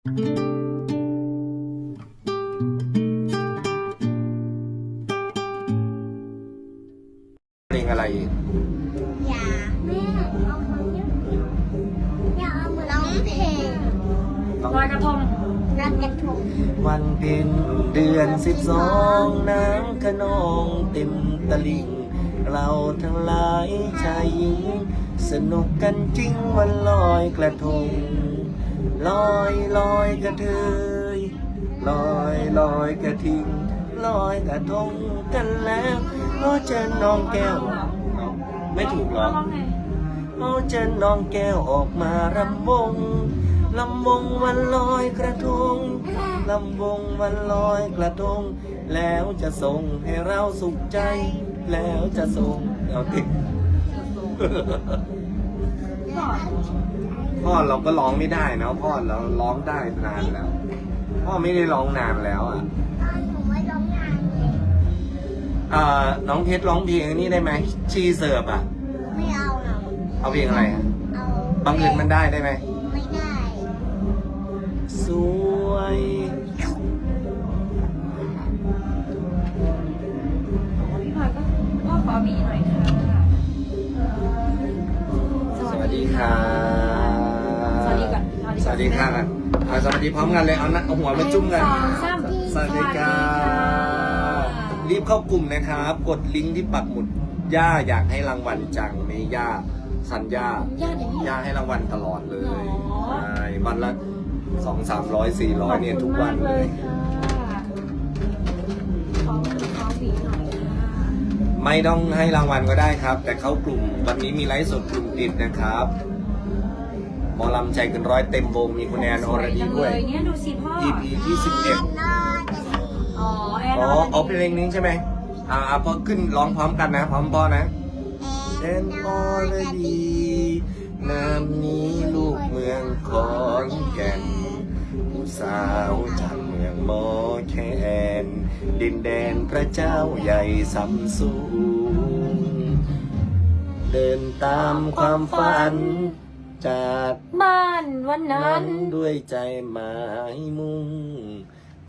เพลงอะไรอย่าแม่เอาคนเยอะอย่าเอามาร้องเพลงลอยกระทงนักกระทงวันเพ็ญเดือนสิบสองน้ำขนองเต็มตลิ่ง เราทั้งหลายชายหญิง สนุกกันจริงวันลอยกระทง ลอยลอยกระเทยลอยลอยกระทิงลอยกระทงกันแล้วก็เจอน้องแก้วไม่ถูกหรอร้องไงเอาเจนน้องแก้วออกมารำวงลำวงวันลอยกระทงลำวงวันลอยกระทง แล้วจะส่งให้เราสุขใจ แล้วจะส่งเอาติก่อน พ่อเราก็ร้องไม่ได้นะพ่อเราร้องได้นานแล้ว พ่อไม่ได้ร้องนานแล้วอะตอนหนูไม่ร้องงานเลยอ่าน้องเพชรร้องเพลงอันนี้ได้ไหมชีเสิร์ฟอะ ไม่เอาหรอกเอาเพลงอะไรอะเอาบางอื่นมันได้ได้ไหมไม่ได้ส ดีค่ะกันอะสวัสดีพร้อมกันเลยเอาหน้าเอาหัวมาจุ่มกันสองสามสวัสดีค่ะ รีบเข้ากลุ่มนะครับ กดลิงก์ที่ปักหมุด ย่าอยากให้รางวัลจังนี่ย่าสัญญา ญาติอย่างนี้ ย่าให้รางวัลตลอดเลยหรอใช่วันละสองสามร้อยสี่ร้อยเนี่ยทุกวันเลยค่ะขอขอหวีหน่อยค่ะไม่ต้องให้รางวัลก็ได้ครับ แต่เข้ากลุ่มวันนี้มีไลฟ์สดกลุ่มปิดนะครับห มอลำใจเกันร้อยเต็มวงมีคุณแอนอรดีด้วยสจังเลเนี่ยดูสิพ่อ EP ที่สิบเอ็ดนอนจะดีอ๋อแอนอ๋ออรดีเอาเพลงนี้ใช่ไหมอ่าอ่าพอขึ้นร้องพร้อมกันนะ พร้อมพ่อนะแอเอ็นออรดีน้ำนี้ลูกเมืองขอนแก่นผู้สาวจากเมืองมอแคนดินแดนพระเจ้าใหญ่สำสูง เดินตามความฝัน จากบ้านวันนั้นั้นน ด้วยใจหมายมุ่ง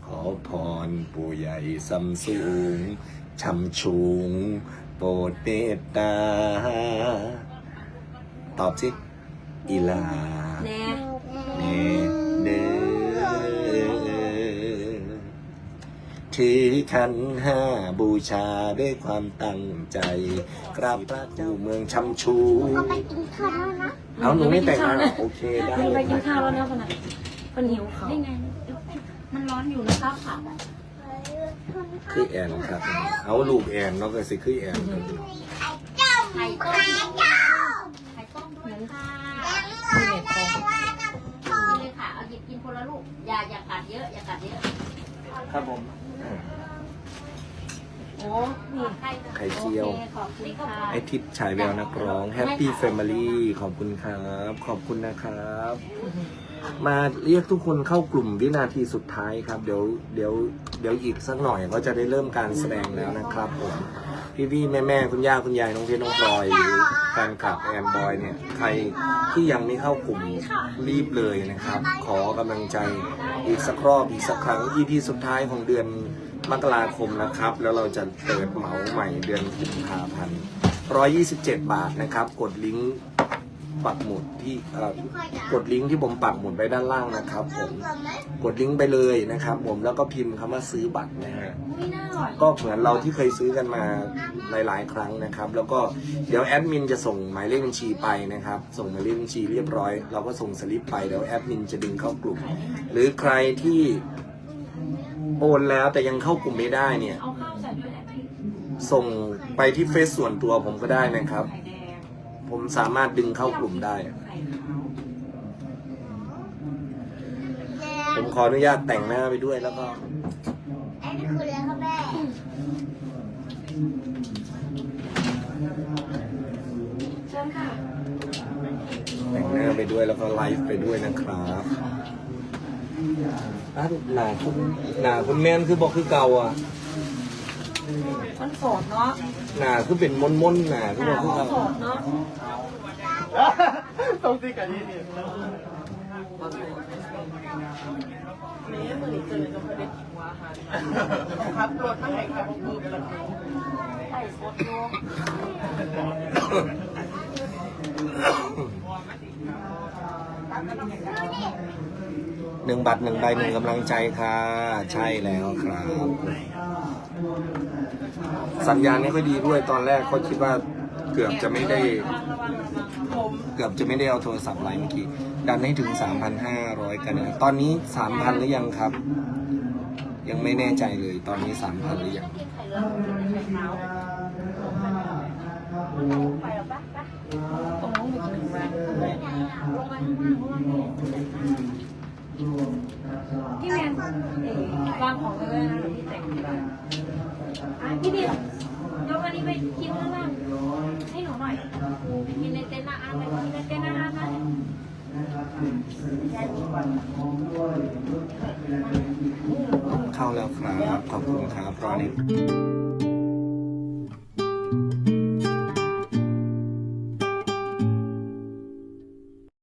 ขอพรปู่ใหญ่สำสูงช่ำชูง โปรดเมตตา ตอบสิอีลา แน่เน ขันห้าบูชาด้วยความตั้งใจ กราบพระเจ้าเมืองชำชู ก็ไปกินข้าวแล้วนะเอาหนูไม่แต่งงานเหรอโอเคได้หนูไปกินข้าวแล้วคนะรับคนน่ะคนหิวเขาได้ไงมันร้อนอยู่นะคะผักอะคือแอนครับ เอาลูกแอนเนาะก็สิคือแอนเจ้าไข่ต้มเจ้าไข่ต้มด้วยค่ะยังไม่ได้ว่าจะพอนี่เลยค่ะ เอาหยิบกินคนละลูก อย่าอย่ากัดเยอะ อย่ากัดเยอะ ครับผมโอ้นี่ไข่ไข่เจียว โอเคขอบคุณค่ะไอทิพย์ฉายแววนักร้อง Happy Family ขอบคุณครับ ขอบคุณนะครับ มาเรียกทุกคนเข้ากลุ่มวินาทีสุดท้ายครับ เดี๋ยวเดี๋ยวเดี๋ยวอีกสักหน่อยก็จะได้เริ่มการแสดงแล้วนะครับผมพี่พี่แม่แม่คุณย่าคุณยายน้องเพชรน้องพลอยหรือแฟนคลับแอมบอยเนี่ย ใครที่ยังไม่เข้ากลุ่มรีบเลยนะครับ ขอกำลังใจอีกสักรอบอีกสักครั้ง EP สุดท้ายของเดือน มกราคมนะครับ แล้วเราจะเปิดเหมาใหม่เดือนกุมภาพันธ์127 บาทนะครับ กดลิงก์ปักหมุดที่เอ่อกดลิงก์ที่ผมปักหมุดไว้ด้านล่างนะครับผมกดลิงก์ไปเลยนะครับ ผมแล้วก็พิมพ์คำว่าซื้อบัตรนะฮะไม่น่าอร่อยก็เหมือนเราที่เคยซื้อกันมาหลาย ๆ ครั้งนะครับ แล้วก็เดี๋ยวแอดมินจะส่งหมายเลขบัญชีไปนะครับ ส่งหมายเลขบัญชีเรียบร้อย เราก็ส่งสลิปไปเดี๋ยวแอดมินจะดึงเข้ากลุ่ม หรือใครที่ โอนแล้วแต่ยังเข้ากลุ่มไม่ได้เนี่ยเอาข้าวใส่ด้วยแอปพลิเคส่งไปที่เฟซส่วนตัวผมก็ได้นะครับไข่แดงผมสามารถดึงเข้ากลุ่มได้ไข่ขาวผมขออนุญาตแต่งหน้าไปด้วยแล้วก็อันนี้คืออะไรครับแม่เชิญค่ะแต่งหน้าไปด้วยแล้วก็ไลฟ์ไปด้วยนะครับ อะหนาคุณหนาคุณแม่นคือบอกคือเก่าอะมันโสดเนาะหนาคือเป็นมนมนๆหนาคือหบนาอกคือเขาเก่าโสดเนาะต้องซิกันนี่นี่แม่มือนี้เจอจะไม่ได้กินหัวอาหารครับรถไม่ให้ครับมือเป็นไข่สดโหนึ่งบัตรหนึ่งใบหนึ่งกำลังใจค่ะ ใช่แล้วครับ สัญญาณไม่ค่อยดีด้วยตอนแรกเขาคิดว่าเกือบจะไม่ได้ เกือบจะไม่ได้เอาโทรศัพท์ไลน์เมื่อกี้ ดันให้ถึง 3,500 กันนะตอนนี้ 3,000 หรือยังครับ ยังไม่แน่ใจเลย ตอนนี้ 3,000 หรือยังกินไข่เลือดกินไข่ขาวไปแล้วปะปะตรงนู้นมีถึงแรง ลงมาข้างล่างเพราะว่าแม่เจ็บมากพี่แมนเอ๋วางของเลยนะพี่แต่งที่บ้านอะพี่ดิเดี๋ยววันนี้ไปกินข้างล่างให้หนูหน่อยกินในเต็นท์นะอ่านไปกินในเต็นท์นะอ่านนะเข้าแล้วครับ ขอบคุณครับรอนิด